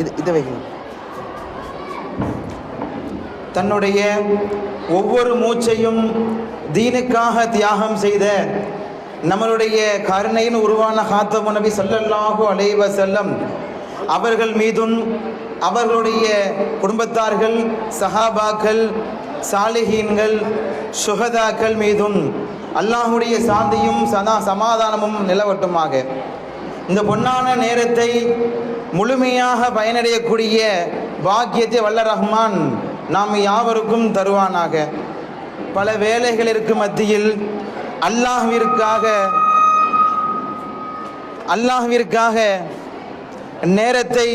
இது இதை வைக்கணும். தன்னுடைய ஒவ்வொரு மூச்சையும் தீனுக்காக தியாகம் செய்த நம்மளுடைய கருணையின் உருவான ஹாத்தமு நபி ஸல்லல்லாஹு அலைவ செல்லம் அவர்கள் மீதும் அவர்களுடைய குடும்பத்தார்கள் சஹாபாக்கள் சாலிஹீன்கள் சுகதாக்கள் மீதும் அல்லாஹுடைய சாந்தியும் சதா சமாதானமும் நிலவட்டுமாக. இந்த பொன்னான நேரத்தை முழுமையாக பயனடையக்கூடிய பாக்கியத்தை வல்ல ரஹ்மான் நாம் யாவருக்கும் தருவானாக. பல வேலைகளிற்கு மத்தியில் அல்லாஹ்விற்காக அல்லாஹ்விற்காக நேரத்தை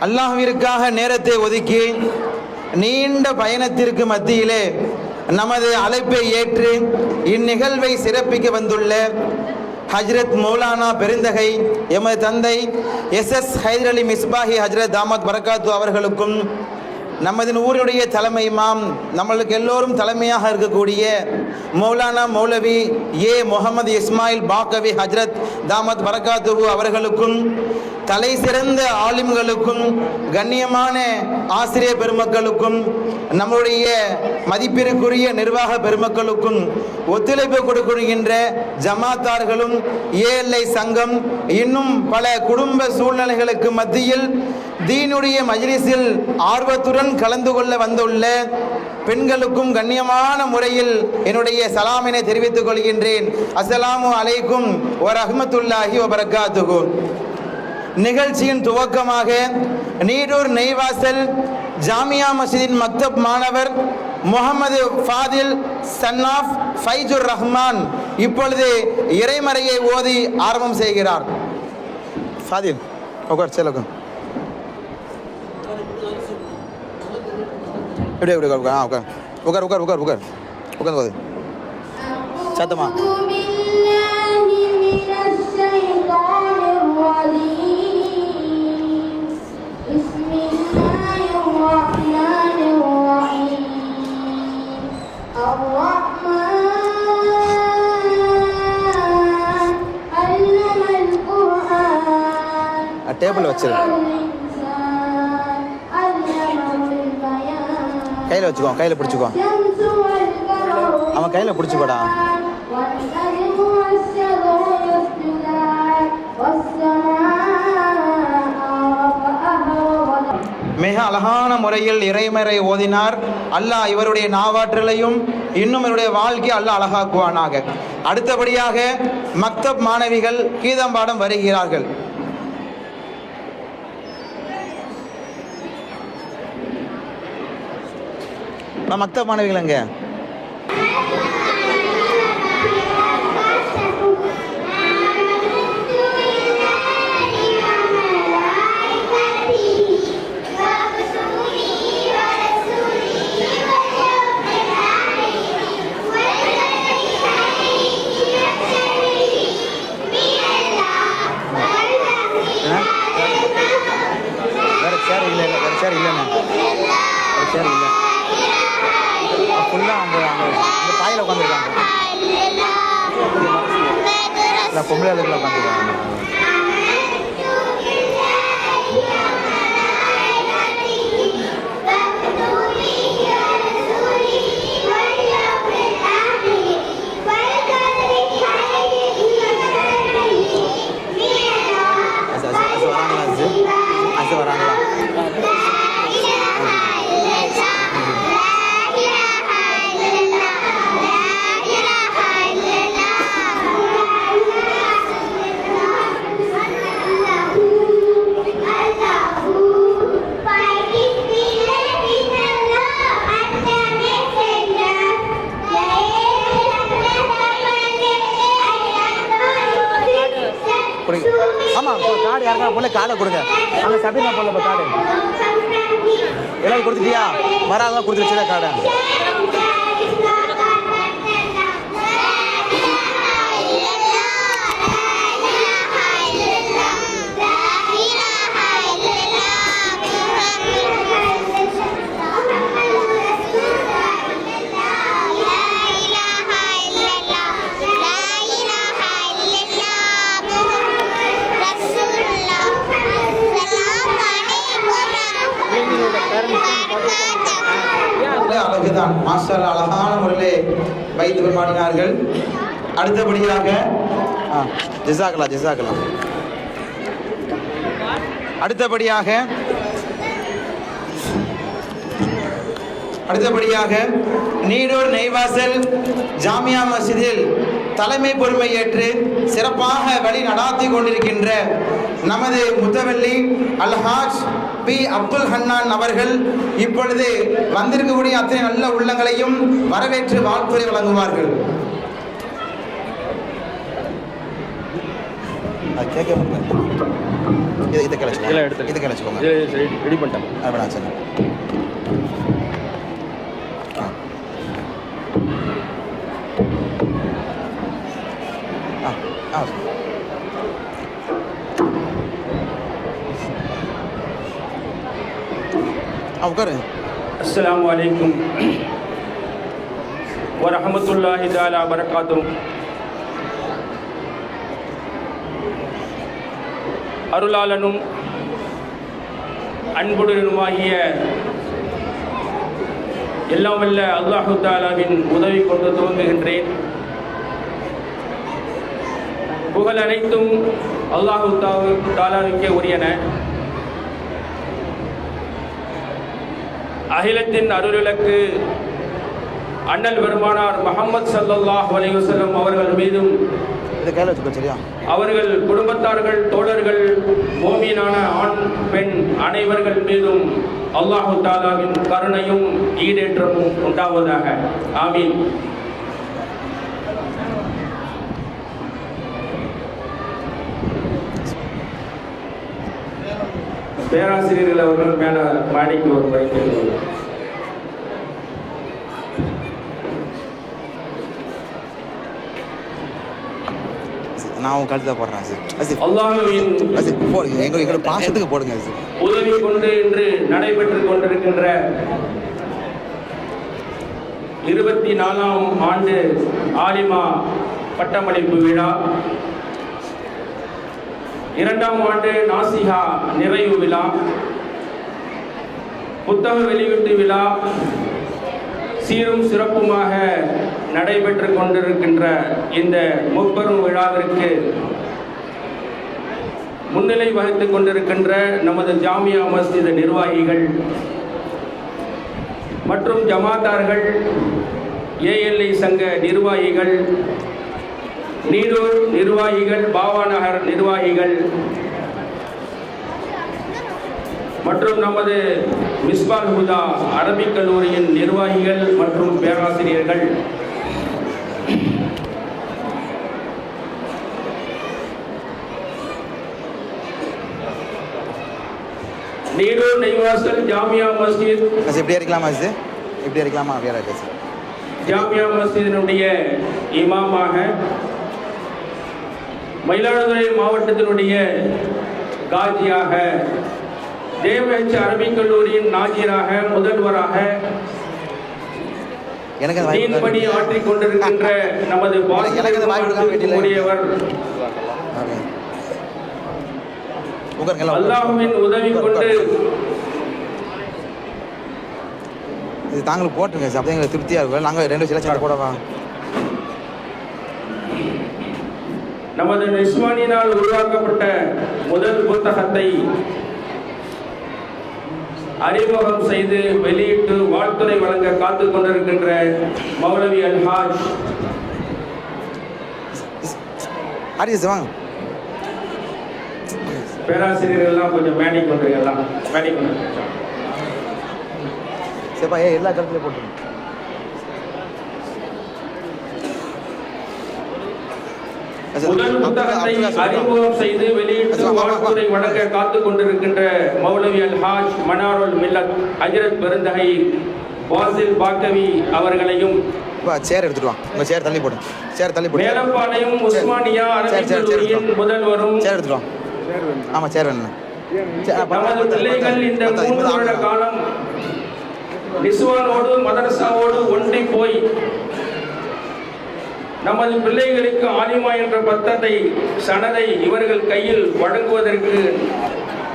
அல்லாஹ்விற்காக நேரத்தை ஒதுக்கி நீண்ட பயணத்திற்கு மத்தியிலே நமது அழைப்பை ஏற்று இந்நிகழ்வை சிறப்பிக்க வந்துள்ள ஹஜ்ரத் மௌலானா பெருந்தகை எமது தந்தை எஸ் எஸ் ஹைதர் அலி மிஸ்பாஹி ஹஜ்ரத் தாமத் பரகாத்து அவர்களுக்கும் நமது ஊரினுடைய தலைமை இமாம் நம்மளுக்கு எல்லோரும் தலைமையாக இருக்கக்கூடிய மௌலானா மௌலவி ஏ முகமது இஸ்மாயில் பாக்கவி ஹஜ்ரத் தாமத் பரகாத்துபு அவர்களுக்கும் தலை சிறந்த ஆலிம்களுக்கும் கண்ணியமான ஆசிரியர் பெருமக்களுக்கும் நம்முடைய மதிப்பிற்குரிய நிர்வாக பெருமக்களுக்கும் ஒத்துழைப்பு கொடுக்கின்ற ஜமாத்தார்களும் ஏஎல்ஐ சங்கம் இன்னும் பல குடும்ப சூழ்நிலைகளுக்கு மத்தியில் தீனுடைய மஜ்லிஸில் ஆர்வத்துடன் கலந்து கொள்ள வந்துள்ள பெண்களுக்கும் கண்ணியமான முறையில் என்னுடைய சலாமினை தெரிவித்துக் கொள்கின்றேன். அஸ்ஸலாமு அலைக்கும் வ ரஹ்மத்துல்லாஹி வ நிகழ்ச்சியின் துவக்கமாக நீடூர் நெய்வாசல் ஜாமியா மசிதின் மக்தப் மாணவர் முகமது ஃபாதில் சன் ஆஃப் ஃபைஜுர் ரஹ்மான் இப்பொழுது இறைமறையை ஓதி ஆரம்பம் செய்கிறார். ஃபாதில் உட்கார் செல்லுக்கும். எப்படி எப்படி உட்கார் ஆ உட்கார். உட்கார் உட்கார் உட்கார் உட்கார். உட்காந்து ஓது சத்தமா வச்சுக்கோ கையில் பிடிச்சிக்கோ. அவன் கையில் பிடிச்சிக்கோடா. மிக அழகான முறையில் இறைமறை ஓதினார். அல்லாஹ் இவருடைய நாவாற்றலையும் இன்னும் இவருடைய வாழ்க்கை அல்லாஹ் அழகாக்குவானாக. அடுத்தபடியாக மக்தப் மாணவிகள் கீதம்பாடம் வருகிறார்கள். நான் மக்தப் மாணவிகள் எங்க ஆ? வேற சேர் இல்லை வேறு சேர் இல்லைண்ணே வேற சேர் இல்லை ஃபுல்லாக அந்த அந்த அந்த பாயில் உட்காந்துருக்காங்க இல்லை பொம்பளை ஆளுக்குள்ள உட்காந்துருக்காங்க ஜிசாக்கலா ஜிசாக்கலா அடுத்தபடியாக அடுத்தபடியாக நீடூர் நெய்வாசல் ஜாமியா மசிதில் தலைமை பொறுமை ஏற்று சிறப்பாக வழி நடாத்தி கொண்டிருக்கின்ற நமது முத்தவல்லி அல்ஹாஜ் பி அப்துல் ஹன்னான் அவர்கள் இப்பொழுது வந்திருக்கக்கூடிய அத்தனை நல்ல உள்ளங்களையும் வரவேற்று வாழ்த்துறை வழங்குவார்கள். கேட்க இது இதை கிளச்சிக்கலாம் இதெல்லாம் எடுத்து இது கிளச்சிக்கோங்க இது ரெடி பண்ணிட்டேன் அது வேணாம் சரி ஆ. ஆ ஆ ஆ உட்காரு அஸ்ஸலாமு அலைக்கும் வரஹமத்துல்லாஹி தாலா வரகாத்தும் அருளாளனும் அன்புடனுமாகிய எல்லாம் வல்ல அல்லாஹு தாலாவின் உதவி கொண்டு துவங்குகின்றேன். புகழ் அனைத்தும் அல்லாஹு தாலாவுக்கே உரியன. அகிலத்தின் அருளிலக்கு அண்ணல் பெருமானார் முகமது சல்லாஹ் அலைஹி அவர்கள் மீதும் இதை கையில் வச்சுக்கோ சரியா? அவர்கள் குடும்பத்தார்கள் தோழர்கள் மோமீனான ஆண் பெண் அனைவர்கள் மீதும் அல்லாஹு தாலாவின் கருணையும் ஈடேற்றமும் உண்டாவதாக. ஆமீன். பேராசிரியர்கள் அவர்கள் மேல மாடிக்கு ஒரு வைத்து நான் உன் கழுத்தில் போடுறேன் சார் அல்லாஹுவின் போடுங்க எங்க எங்களோட பாசத்துக்கு போடுங்க சார் உதவி கொண்டு இன்று நடைபெற்றுக் கொண்டிருக்கின்ற இருபத்தி நாலாம் ஆண்டு ஆலிமா பட்டமளிப்பு விழா இரண்டாம் ஆண்டு நாசிகா நிறைவு விழா புத்தக வெளியீட்டு விழா சீரும் சிறப்புமாக நடைபெற்று கொண்டிருக்கின்ற இந்த முப்பெரும் விழாவிற்கு முன்னிலை வகித்துக் கொண்டிருக்கின்ற நமது ஜாமியா மஸ்ஜித் நிர்வாகிகள் மற்றும் ஜமாத்தார்கள் ஏஎல்ஐ சங்க நிர்வாகிகள் நீரூர் நிர்வாகிகள் பாவாநகர் நிர்வாகிகள் மற்றும் நமது மிஸ்பால் ஹுதா அரபிக் கல்லூரியின் நிர்வாகிகள் மற்றும் பேராசிரியர்கள். நீடூர் நெய்வாசல் ஜாமியா மஸ்ஜித் சார் இப்படியே இருக்கலாமா சார் இப்படியே இருக்கலாமா அப்படியே இருக்கு சார் ஜாமியா மஸ்ஜிதினுடைய இமாமாக மயிலாடுதுறை மாவட்டத்தினுடைய காஜியாக ஜேஎம்ஹெச் அரபிக் கல்லூரியின் நாஜியராக முதல்வராக கொடுங்க. ஆற்றிக் கொண்டிருக்கின்ற நமது எனக்கு அந்த வாய்ப்பு கொடுக்காம வீட்டில் உரியவர் ஓகே. உட்காருங்க. அல்லாஹுவின் உதவி கொண்டு இது தாங்களுக்கு போட்டுருங்க சார். அப்போ எங்களுக்கு திருப்தியாக இருக்கும். நாங்கள் ரெண்டு சில சேர்த்து போடவா? நமது நிஸ்வானினால் உருவாக்கப்பட்ட முதல் புத்தகத்தை அறிமுகம் செய்து வெளியிட்டு வாழ்த்துறை வழங்க காத்துக் கொண்டிருக்கின்ற மௌலவி அல்ஹாஜ். ஹரிஸ் வாங்க. பேராசிரியர்கள் எல்லாம் கொஞ்சம் மேடை கொண்டு எல்லாம் மேடை கொண்டு சரிப்பா ஏ எல்லா கருத்துலையும் போட்டுருங்க முதல் புத்தகத்தை அறிமுகம் செய்து வெளியிட்டு வாழ்த்துறை வழங்க கொண்டிருக்கின்ற மௌலவி மனாருல் மில்லத் ஹஜரத் பெருந்தகை வாசில் பாக்கவி அவர்களையும் சேர் எடுத்துட்டு சேர் தள்ளி போடுங்க சேர் தள்ளி போடு. மேலப்பாளையம் உஸ்மானியா அரபிக். கல்லூரியின் முதல்வரும் சேர் எடுத்துட்டு ஆமாம் சேர் வேணும் இந்த மூன்று வருட காலம். நிசுவானோடு மதரசாவோடு ஒன்றி போய் நமது பிள்ளைகளுக்கு ஆலிமா என்ற பத்தத்தை சனதை இவர்கள் கையில் வழங்குவதற்கு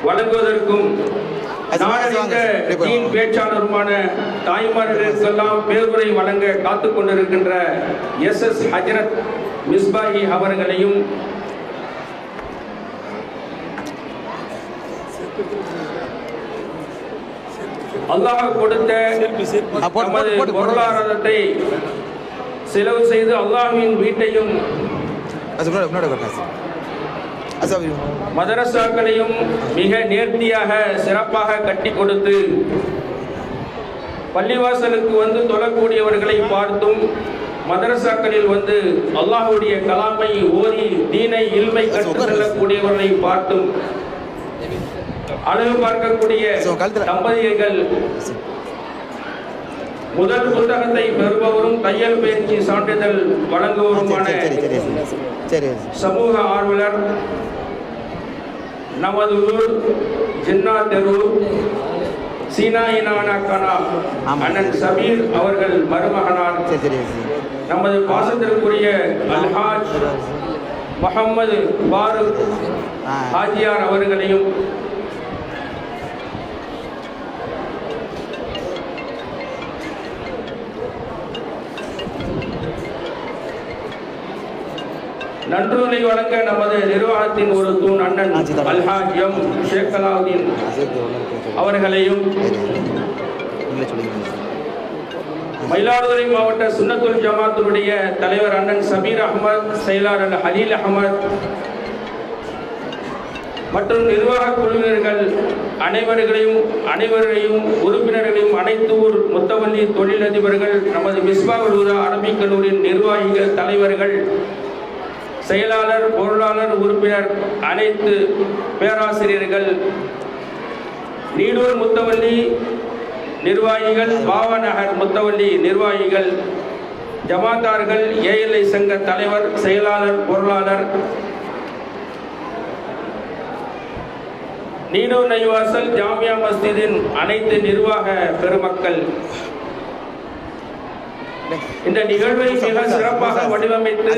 வழங்குவதற்கும் நாடறிந்த பேச்சாளருமான தாய்மார்களுக்கெல்லாம் பேருரை வழங்க காத்து கொண்டிருக்கின்ற எஸ் எஸ் ஹஜரத் மிஸ்பாஹி அவர்களையும் அல்லாஹ் கொடுத்த நமது. பொருளாதாரத்தை செலவு செய்து அல்லாஹ்வின் வீட்டையும் மதரசாக்களையும் மிக நேர்த்தியாக சிறப்பாக கட்டி கொடுத்து பள்ளிவாசலுக்கு வந்து தொழக்கூடியவர்களை பார்த்தும் மதரசாக்களில் வந்து அல்லாஹ்வுடைய கலாமை ஓதி தீனை இல்மை கற்றுச் செல்லக்கூடியவர்களை பார்த்தும் அழகு பார்க்கக்கூடிய தம்பதியர்கள் முதல் புத்தகத்தை பெறுபவரும் தையல் பயிற்சி சான்றிதழ் வழங்குவருமான சமூக ஆர்வலர் நமது ஊர் ஜின்னா தெரு சீனாயினானா ஆமா. அண்ணன் சபீர் அவர்கள் மருமகனார் நமது பாசத்திற்குரிய அல்ஹாஜ் முகமது பாரூக் ஹாஜியார் அவர்களையும் நன்றினை வழங்க நமது நிர்வாகத்தின் ஒரு தூண் அண்ணன் அல்ஹாஜ் எம் ஷேக் அலாவுதீன் அவர்களையும் மயிலாடுதுறை மாவட்ட சுன்னத்துல் ஜமாத்துடைய தலைவர் அண்ணன் சபீர் அகமத் செயலாளர் ஹலீல் அகமத் மற்றும் நிர்வாக குழுவினர்கள் அனைவர்களையும் அனைவரையும் உறுப்பினர்களையும் அனைத்து ஊர் முத்தவல்லி தொழிலதிபர்கள் நமது மிஸ்பாகுல் உதா அரபிக் கல்லூரியின் நிர்வாகிகள் தலைவர்கள் செயலாளர் பொருளாளர் உறுப்பினர் அனைத்து பேராசிரியர்கள் நீடூர் முத்தவல்லி நிர்வாகிகள் பாவநகர் முத்தவல்லி நிர்வாகிகள் ஜமாத்தார்கள் ஏஎல்ஐ சங்க தலைவர் செயலாளர் பொருளாளர் நீடூர் நைவாசல் ஜாமியா மஸ்ஜிதின் அனைத்து நிர்வாக பெருமக்கள். இந்த நிகழ்வை மிக சிறப்பாக வடிவமைத்து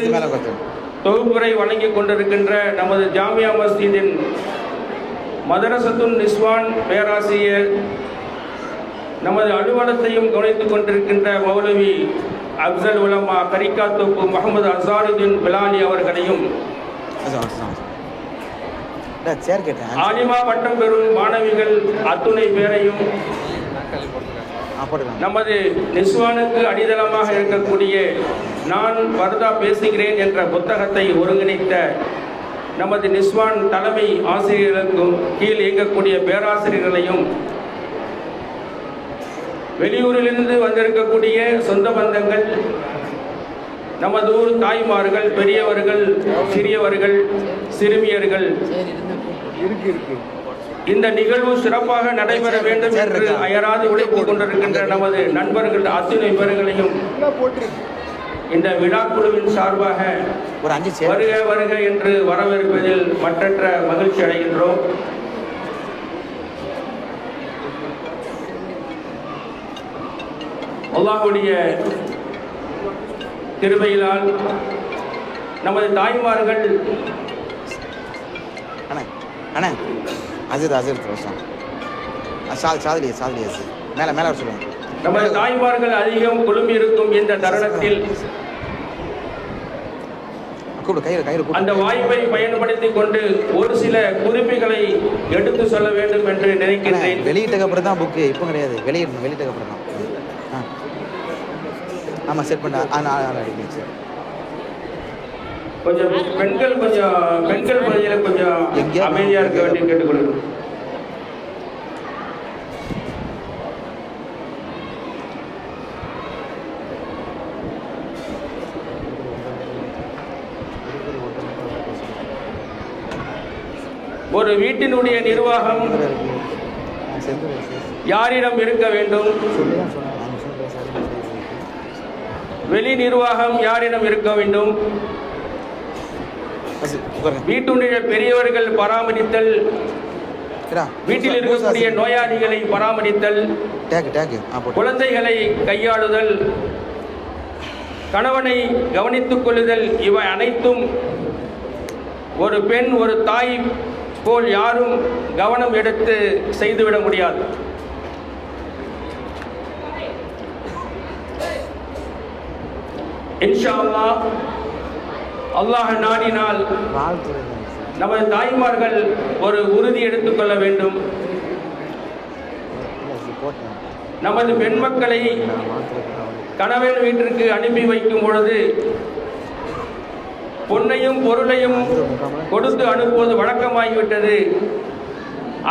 தொகுப்புரை வழங்கிக் கொண்டிருக்கின்ற நமது ஜாமியா மஸ்ஜிதின் மதரசத்துன் நிஸ்வான் பேராசிரியர் நமது அலுவலகத்தையும் கவனித்துக் கொண்டிருக்கின்ற மௌலவி அப்சல் உலமா கரிகாத்தோப்பு முகமது அசாருதீன் பிலாலி அவர்களையும் ஆலிமா பட்டம் பெறும் மாணவிகள் அத்துணை பேரையும் நமது நிஸ்வானுக்கு அடித்தளமாக இருக்கக்கூடிய நான் வர்தா பேசுகிறேன் என்ற புத்தகத்தை ஒருங்கிணைத்த நமது நிஸ்வான் தலைமை ஆசிரியர்களுக்கும் கீழ் இயங்கக்கூடிய பேராசிரியர்களையும் வெளியூரிலிருந்து வந்திருக்கக்கூடிய சொந்த பந்தங்கள் நமது ஊர் தாய்மார்கள் பெரியவர்கள் சிறியவர்கள் சிறுமியர்கள் இந்த நிகழ்வு சிறப்பாக நடைபெற வேண்டும் என்று அயராது உழைத்துக் கொண்டிருக்கின்ற நமது நண்பர்கள் அத்துணை பேர்களையும் இந்த விழாக்குழுவின் சார்பாக ஒரு அஞ்சு சேர். வருக வருக என்று வரவேற்பதில் மற்றற்ற மகிழ்ச்சி அடைகின்றோம். அல்லாஹுடைய திருவையிலால் நமது தாய்மார்கள் அண்ணே அண்ணே. அஜித் அஜித் வருஷம் சாதி சாதிலியே சாதிலியே சார் மேலே மேலே வர சொல்லுங்க நமது தாய்மார்கள் அதிகம் குழுமி இருக்கும் இந்த தருணத்தில் அந்த வாய்ப்பை பயன்படுத்திக் கொண்டு ஒரு சில குறிப்புகளை எடுத்து சொல்ல வேண்டும் என்று அண்ணே, நினைக்கின்றேன் வெளியிட்டக்கு அப்புறம் தான் புக்கு இப்போ கிடையாது வெளியிடணும் வெளியிட்டக்கு அப்புறம் தான் ஆமாம் செட் பண்ண ஆ நாலு நாலு அடிக்கணும் சார் கொஞ்சம் பெண்கள் கொஞ்சம் பெண்கள் பகுதியில் கொஞ்சம் அமைதியாக இருக்க வேண்டிய கேட்டுக்கொள்கிறேன். ஒரு வீட்டினுடைய நிர்வாகம் யாரிடம் இருக்க வேண்டும்? வெளி நிர்வாகம் யாரிடம் இருக்க வேண்டும்? வீட்டுடைய பெரியவர்கள் பராமரித்தல் வீட்டில் இருக்கக்கூடிய நோயாளிகளை பராமரித்தல் குழந்தைகளை கையாளுதல் கணவனை கவனித்துக் கொள்ளுதல் இவை அனைத்தும் ஒரு பெண் ஒரு தாய் போல் யாரும் கவனம் எடுத்து செய்துவிட முடியாது. இன்ஷா அல்லாஹ் அல்லாஹ் நாடினால் நமது தாய்மார்கள் ஒரு உறுதி எடுத்துக்கொள்ள வேண்டும். நமது பெண்மக்களை கணவன் வீட்டிற்கு அனுப்பி வைக்கும் பொழுது பொன்னையும் பொருளையும் கொடுத்து அனுப்புவது வழக்கமாகிவிட்டது.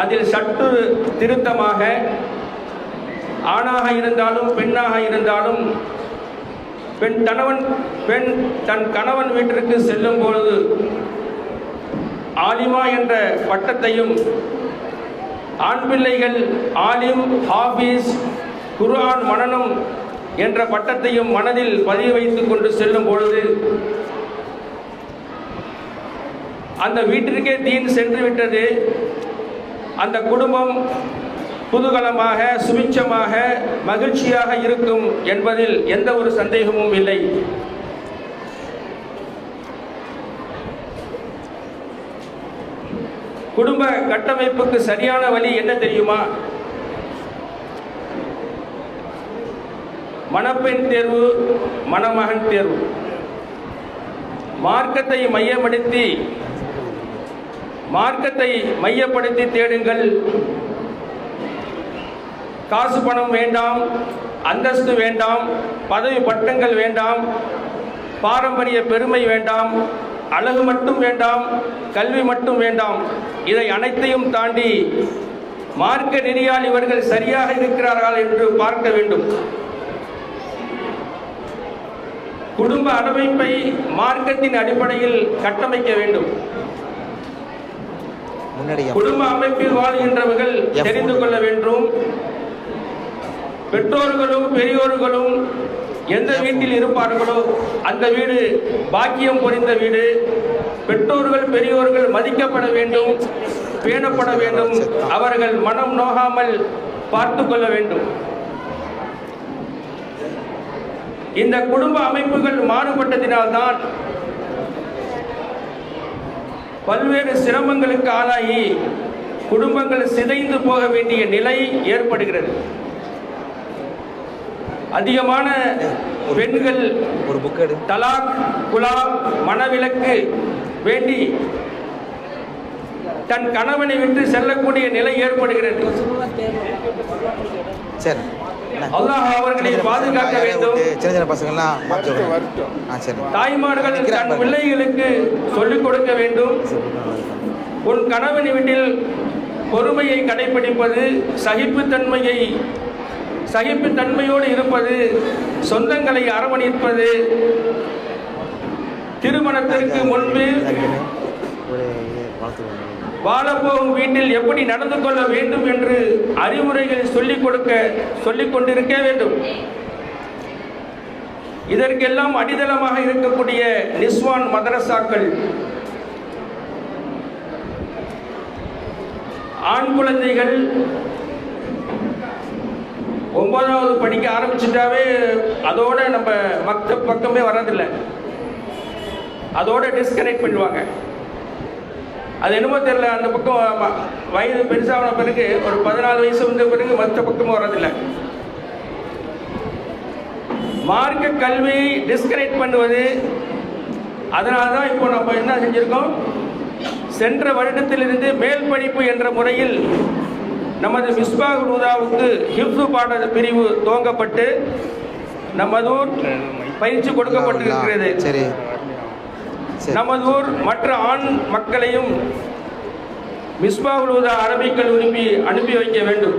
அதில் சற்று திருத்தமாக ஆணாக இருந்தாலும் பெண்ணாக இருந்தாலும் பெண் கணவன் பெண் தன் கணவன் வீட்டிற்கு செல்லும் பொழுது ஆலிமா என்ற பட்டத்தையும் ஆண் பிள்ளைகள் ஆலிம் ஹாபீஸ் குர்ஆன் மனனம் என்ற பட்டத்தையும் மனதில் பதிய வைத்துக் கொண்டு செல்லும் பொழுது அந்த வீட்டிற்கே தீன் சென்று விட்டது அந்த குடும்பம் குதூகலமாக சுபிட்சமாக மகிழ்ச்சியாக இருக்கும் என்பதில் எந்த ஒரு சந்தேகமும் இல்லை. குடும்ப கட்டமைப்புக்கு சரியான வழி என்ன தெரியுமா? மணப்பெண் தேர்வு மணமகன் தேர்வு. மார்க்கத்தை மையப்படுத்தி மார்க்கத்தை மையப்படுத்தி தேடுங்கள். காசு பணம் வேண்டாம் அந்தஸ்து வேண்டாம் பதவி பட்டங்கள் வேண்டாம் பாரம்பரிய பெருமை வேண்டாம் அழகு மட்டும் வேண்டாம் கல்வி மட்டும் வேண்டாம். இதை அனைத்தையும் தாண்டி மார்க்க நெறியால் இவர்கள் சரியாக இருக்கிறார்கள் என்று பார்க்க வேண்டும். குடும்ப அமைப்பை மார்க்கத்தின் அடிப்படையில் கட்டமைக்க வேண்டும். குடும்ப அமைப்பில் வாழ்கின்றவர்கள் தெரிந்து கொள்ள வேண்டும். பெற்றோர்களும் பெரியோர்களும் எந்த வீட்டில் இருப்பார்களோ அந்த வீடு பாக்கியம் பொறிந்த வீடு. பெற்றோர்கள் பெரியோர்கள் மதிக்கப்பட வேண்டும் பேணப்பட வேண்டும். அவர்கள் மனம் நோகாமல் பார்த்து கொள்ள வேண்டும். இந்த குடும்ப அமைப்புகள் மாறுபட்டதினால்தான் பல்வேறு சிரமங்களுக்கு ஆளாகி குடும்பங்கள் சிதைந்து போக வேண்டிய நிலை ஏற்படுகிறது. அதிகமான பெண்கள் ஒரு புக் எடு. தலாக் குலா மனவிலக்கு வேண்டி தன் கணவனை விட்டு செல்லக்கூடிய நிலை ஏற்படுகிறது. சரி? அல்லாஹ் அவர்களை பாதுகாக்க வேண்டும். சின்ன பசங்கள்லாம் தாய்மார்கள் தன் பிள்ளைகளுக்கு சொல்லிக் கொடுக்க வேண்டும். உன் கணவன் வீட்டில் பொறுமையை கடைபிடிப்பது சகிப்புத்தன்மையை சகிப்பு தன்மையோடு இருப்பது சொந்தங்களை அரவணைப்பது திருமணத்திற்கு முன்பு வாழப்போகும் வீட்டில் எப்படி நடந்து கொள்ள வேண்டும் என்று அறிவுரைகள் சொல்லிக் கொடுக்க சொல்லிக் கொண்டிருக்க வேண்டும். இதற்கெல்லாம் அடித்தளமாக இருக்கக்கூடிய நிஸ்வான் மதரசாக்கள் ஆண் குழந்தைகள் ஒன்பதாவது படிக்க ஆரம்பிச்சுட்டாவே அதோட நம்ம மக்த பக்கமே வர்றதில்லை. அதோட டிஸ்கனெக்ட் பண்ணுவாங்க அது என்னமோ தெரியல அந்த பக்கம் வயது பெருசான பிறகு ஒரு பதினாலு வயசு வந்த பிறகு மற்ற பக்கமும் வர்றதில்லை. மார்க்க கல்வி டிஸ்கனெக்ட் பண்ணுவது அதனால தான் இப்போ நம்ம என்ன செஞ்சுருக்கோம்? சென்ற வருடத்திலிருந்து மேல் படிப்பு என்ற முறையில் நமது மிஸ்பாக் உதாவுக்கு ஹிப்து பாட பிரிவு துவங்கப்பட்டு நமதூர் பயிற்சி கொடுக்கப்பட்டிருக்கிறது. சரி. சரி நமதூர் மற்ற ஆண் மக்களையும் மிஸ்பாகுல் உதா அரபிக் கல்லூரிக்கு அனுப்பி வைக்க வேண்டும்.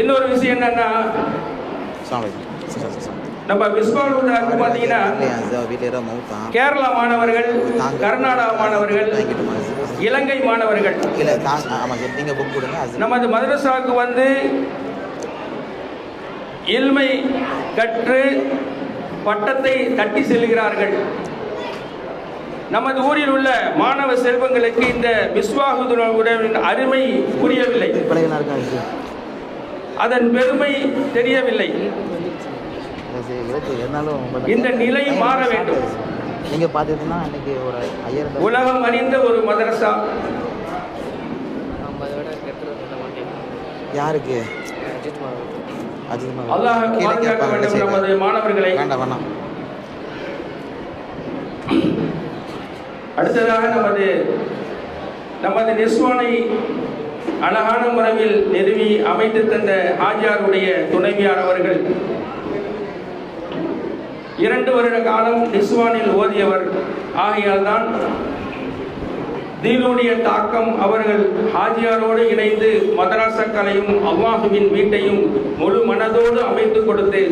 இன்னொரு விஷயம் என்னன்னா நம்ம உதாவுக்கு பார்த்தீங்கன்னா கேரளா மாணவர்கள் கர்நாடகா மாணவர்கள் இலங்கை மாணவர்கள் நமது மதரசாவுக்கு வந்து இல்மை கற்று பட்டத்தை தட்டி செல்கிறார்கள். நமது ஊரில் உள்ள மாணவ செல்வங்களுக்கு இந்த விஸ்வாகுதுடன் அருமை புரியவில்லை. அதன் பெருமை தெரியவில்லை. இந்த நிலை மாற வேண்டும். நீங்கள் பார்த்தீங்கன்னா அன்னைக்கு ஒரு ஐயர் உலகம் அறிந்த ஒரு மதரசா யாருக்கு? அஜித். அல்லாஹ். நமது மாணவர்களை. வேண்டாம் வேண்டாம் அடுத்ததாக நமது நமது நிஸ்வானை அழகான முறையில் நிறுவி அமைத்து தந்த ஆஜியாருடைய துணைவியார் அவர்கள். இரண்டு வருட காலம் நிஸ்வானில் ஓதியவர். ஆகையால் தான் தீனுடைய தாக்கம் அவர்கள் ஹாஜியாரோடு இணைந்து மதராசக்கலையும் அல்லாஹுவின் வீட்டையும் முழு மனதோடு அமைத்து கொடுத்து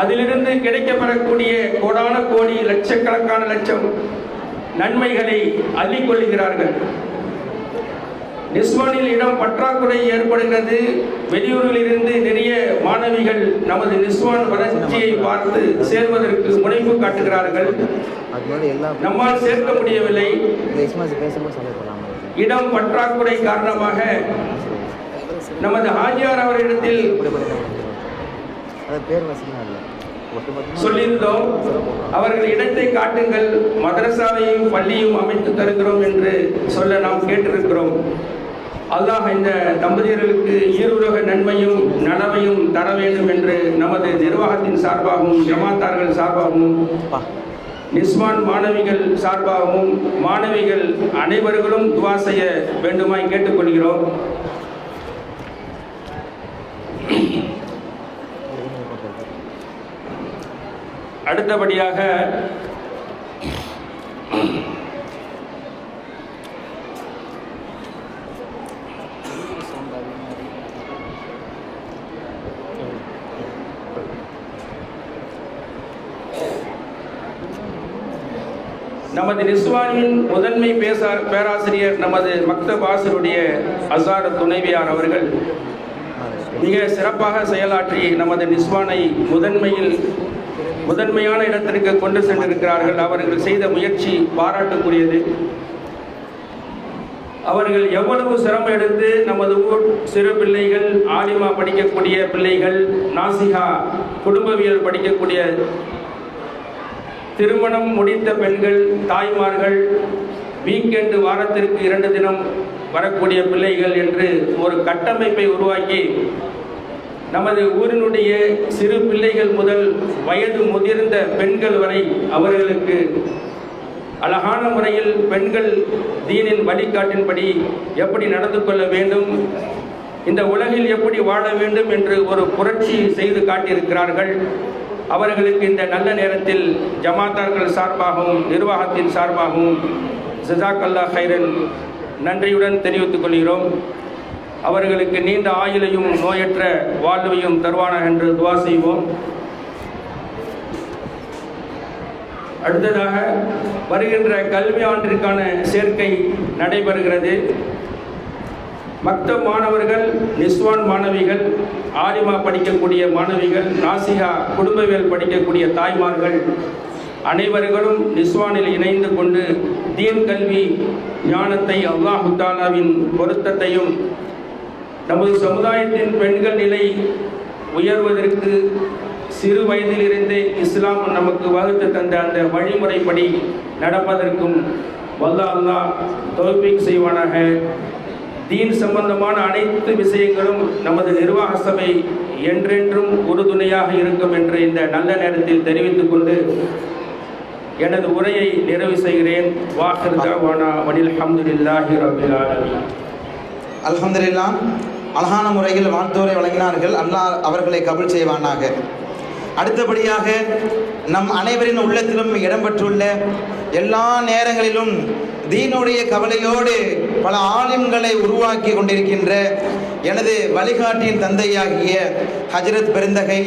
அதிலிருந்து கிடைக்கப்பெறக்கூடிய கோடான கோடி லட்சக்கணக்கான லட்சம் நன்மைகளை அள்ளிக் கொள்கிறார்கள் இடம் பற்றாக்குறை ஏற்படுகிறது. வெளியூரிலிருந்து நிறைய மாணவிகள் நமது நிஸ்வான் வளர்ச்சியை பார்த்து சேர்வதற்கு முனைப்பு காட்டுகிறார்கள். நம்மால் சேர்க்க முடியவில்லை. இடம் பற்றாக்குறை காரணமாக நமது ஹாஜியார் அவரிடத்தில் சொல்லியிருந்தோம் அவர்கள் இடத்தை காட்டுங்கள் மதரசாவையும் பள்ளியும் அமைத்து தருகிறோம் என்று சொல்ல நாம் கேட்டிருக்கிறோம். அல்லாஹ் இந்த தம்பதியர்களுக்கு ஈருலக நன்மையும் நலவையும் தர வேண்டும் என்று நமது நிர்வாகத்தின் சார்பாகவும் ஜமாத்தார்கள் சார்பாகவும் நிஸ்மான் நிஸ்வான் மாணவிகள் சார்பாகவும் மாணவிகள் அனைவர்களும் துவா செய்ய வேண்டுமாய் கேட்டுக்கொள்கிறோம். அடுத்தபடியாக நமது நிஸ்வானின் முதன்மை பேசா பேராசிரியர் நமது மக்தப் ஆசிரியருடைய அசார துணைவியார் அவர்கள். மிக சிறப்பாக செயலாற்றி நமது நிஸ்வானை முதன்மையில் முதன்மையான இடத்திற்கு கொண்டு சென்றிருக்கிறார்கள். அவர்கள் செய்த முயற்சி பாராட்டுக்குரியது. அவர்கள் எவ்வளவு சிரமம் எடுத்து நமது ஊர் சிறு பிள்ளைகள் ஆலிமா படிக்கக்கூடிய பிள்ளைகள் நாசிகா குடும்பவியல் படிக்கக்கூடிய திருமணம் முடித்த பெண்கள் தாய்மார்கள் வீக்கெண்டு வாரத்திற்கு இரண்டு தினம் வரக்கூடிய பிள்ளைகள் என்று ஒரு கட்டமைப்பை உருவாக்கி நமது ஊரினுடைய சிறு பிள்ளைகள் முதல் வயது முதிர்ந்த பெண்கள் வரை அவர்களுக்கு அழகான முறையில் பெண்கள் தீனின் வழிகாட்டின்படி எப்படி நடந்து கொள்ள வேண்டும் இந்த உலகில் எப்படி வாழ வேண்டும் என்று ஒரு புரட்சி செய்து காட்டியிருக்கிறார்கள். அவர்களுக்கு இந்த நல்ல நேரத்தில் ஜமாத்தார்கள் சார்பாகவும் நிர்வாகத்தின் சார்பாகவும் ஜிசாக்கல்லா ஹைரன் நன்றியுடன் தெரிவித்துக் கொள்கிறோம். அவர்களுக்கு நீண்ட ஆயுளையும் நோயற்ற வாழ்வையும் தருவானா என்று துவா செய்வோம். அடுத்ததாக வருகின்ற கல்வி ஆண்டிற்கான சேர்க்கை நடைபெறுகிறது. மக்தப் மாணவர்கள் நிஸ்வான் மாணவிகள் ஆலிமா படிக்கக்கூடிய மாணவிகள் நாசிகா குடும்பவியல் படிக்கக்கூடிய தாய்மார்கள் அனைவர்களும் நிஸ்வானில் இணைந்து கொண்டு தீன் கல்வி ஞானத்தை அல்லாஹுத்தாலாவின் பொருத்தத்தையும் நமது சமுதாயத்தின் பெண்கள் நிலை உயர்வதற்கு சிறு வயதிலிருந்தே இஸ்லாம் நமக்கு வகுத்து தந்த அந்த வழிமுறைப்படி நடப்பதற்கும் வல்லா அல்லாஹ் தோல்பிக் செய்வானாக. தீன் சம்பந்தமான அனைத்து விஷயங்களும் நமது நிர்வாக சபை என்றென்றும் உறுதுணையாக இருக்கும் என்று இந்த நல்ல நேரத்தில் தெரிவித்துக் கொண்டு எனது உரையை நிறைவு செய்கிறேன். வாஹிர் தாவானா வனில் அஹமதுல்லாஹி ரபில் அழகான முறையில் வாழ்த்தோரை வழங்கினார்கள். அல்லாஹ் அவர்களை கபல் செய்வானாக. அடுத்தபடியாக நம் அனைவரின் உள்ளத்திலும் இடம்பெற்றுள்ள எல்லா நேரங்களிலும் தீனுடைய கவலையோடு பல ஆலிம்களை உருவாக்கி கொண்டிருக்கின்ற எனது வழிகாட்டியின் தந்தையாகிய ஹஜரத் பெருந்தகை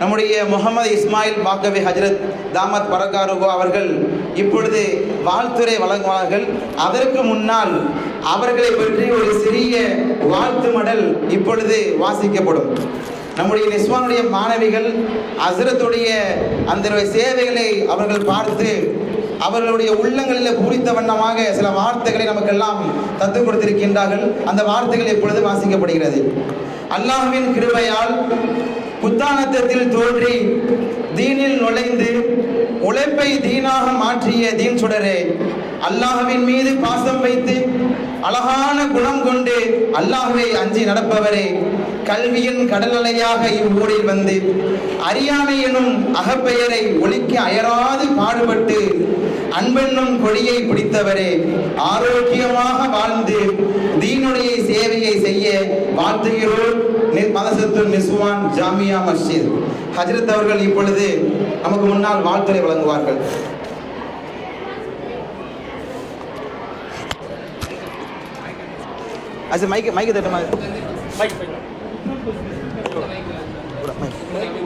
நம்முடைய முகமது இஸ்மாயில் பாக்கவி ஹஜரத் தாமத் பரகாருகோ அவர்கள் இப்பொழுது வாழ்த்துரை வழங்குவார்கள். அதற்கு முன்னால் அவர்களை பற்றி ஒரு சிறிய வாழ்த்து மடல் இப்பொழுது வாசிக்கப்படும். நம்முடைய நிஸ்வானுடைய மாணவிகள் ஹசரத்துடைய அந்த சேவைகளை அவர்கள் பார்த்து அவர்களுடைய உள்ளங்களில் பூரித்த வண்ணமாக சில வார்த்தைகளை நமக்கெல்லாம் தத்து கொடுத்திருக்கின்றார்கள். அந்த வார்த்தைகள் எப்பொழுது வாசிக்கப்படுகிறது? அல்லாஹ்வின் கிருபையால் புத்தானத்தத்தில் தோன்றி தீனில் நுழைந்து உழைப்பை தீனாக மாற்றிய தீன் சுடரே அல்லாஹுவின் மீது பாசம் வைத்து அழகான குணம் கொண்டு அல்லாஹுவை அஞ்சி நடப்பவரே கல்வியின் கடலலையாக இவ்வூரில் வந்து அறியாமை எனும் அகப்பெயரை ஒழிக்க அயராது பாடுபட்டு அன்பென்னும் கொடியை பிடித்தவரே ஆரோக்கியமாக வாழ்ந்து தீனுடைய சேவையை செய்ய வாழ்த்துகிறோம். மதசத்து நிஸ்வான் ஜாமியா மஸ்ஜித். ஹஜ்ரத் அவர்கள் இப்பொழுது நமக்கு முன்னால் வாழ்த்துரை வழங்குவார்கள். அது மைக்கு மைக்கு தட்டுமா? மைக். மைக்